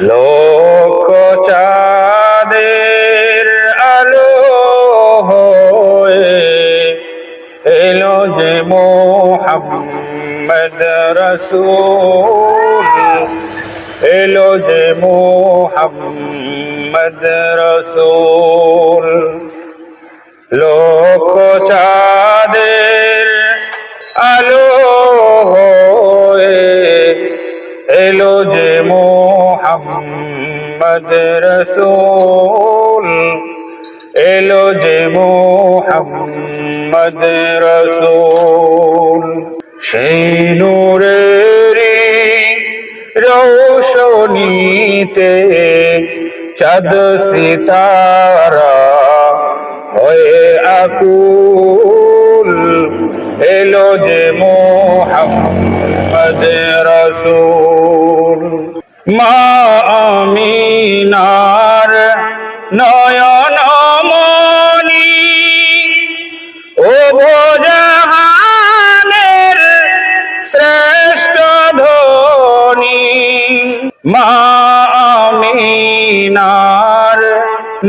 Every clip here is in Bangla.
লোক চাঁদের আলো হয়ে এলো যে মোহাম্মদ রসুল। এলো যে মোহাম্মদ রসুল। লোক চাঁদের এলো যে মোহাম্মদ রসুল, এলো যে মোহাম্মদ রসুল। সেই নূরেরই রৌশনীতে চাঁদ সিতারা হয়ে আকুল, এলো যে মোহাম্মদ রসুল। মা আমিনার নয়ন মনি ও ভোজাহানের শ্রেষ্ঠ ধনী মা আমিনার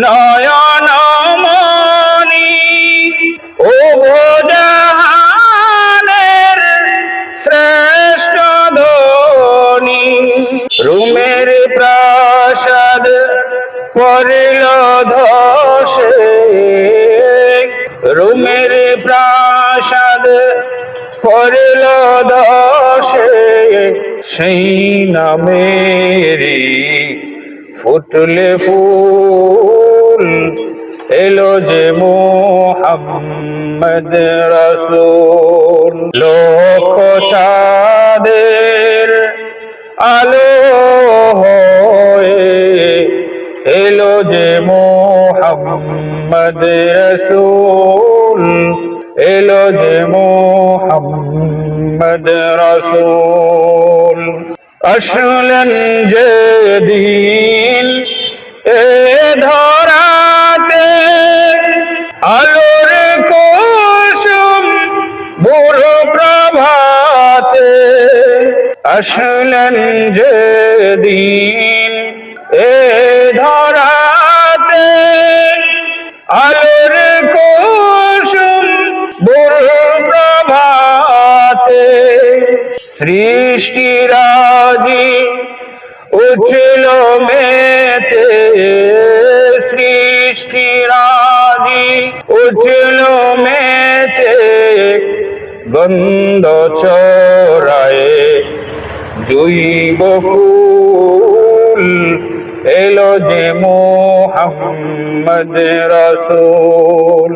নয়ন পরিল ধসে। রুমের প্রাসাদ পরিল দশে সেই নামেরি ফুটলে ফুল এলো যে মোহাম্মদ রসুল। লোক চাঁদের আলো এলো যে মোহাম্মদ রসুল, এলো যে মোহাম্মদ রসুল। আসলেন যে দিন এ ধরাতে আলোর কুসুম বুড় প্রভাতে। আসলেন যে দিন এ ধরাতে আলোর কুসুম প্রভাতে সৃষ্টিরাজি উঠল মেতে। সৃষ্টিরাজি উঠল মেতে। গন্ধ চরায়ে জুই বকুল এলো যে মোহাম্মদ রসুল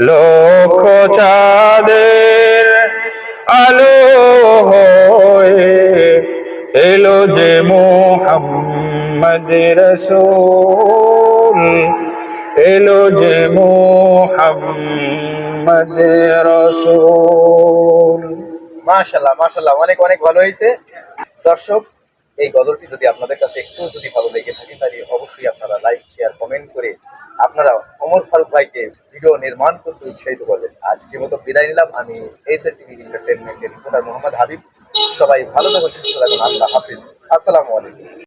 লোক চাঁদের আলো হয়ে এলো যে মোহাম্মদ রসুল, এলো যে মোহাম্মদ রসুল। মাশাল্লাহ মাশাল্লাহ অনেক অনেক ভালো হয়েছে। দর্শক এই গজলটি যদি আপনাদের কাছে একটু যদি ভালো লেগে থাকে, তাহলে অবশ্যই আপনারা লাইক শেয়ার কমেন্ট করে আপনারা অমর ফারুক ভাইকে ভিডিও নির্মাণ করতে উৎসাহিত করবেন। আজকের মতো বিদায় নিলাম। আমি এস এল টিভি এন্টারটেনমেন্টের রিপোর্টার মোহাম্মদ হাবিব। সবাই ভালো থাকুন, সুস্থ থাকুন। আল্লাহ হাফিজ। আসসালামু আলাইকুম।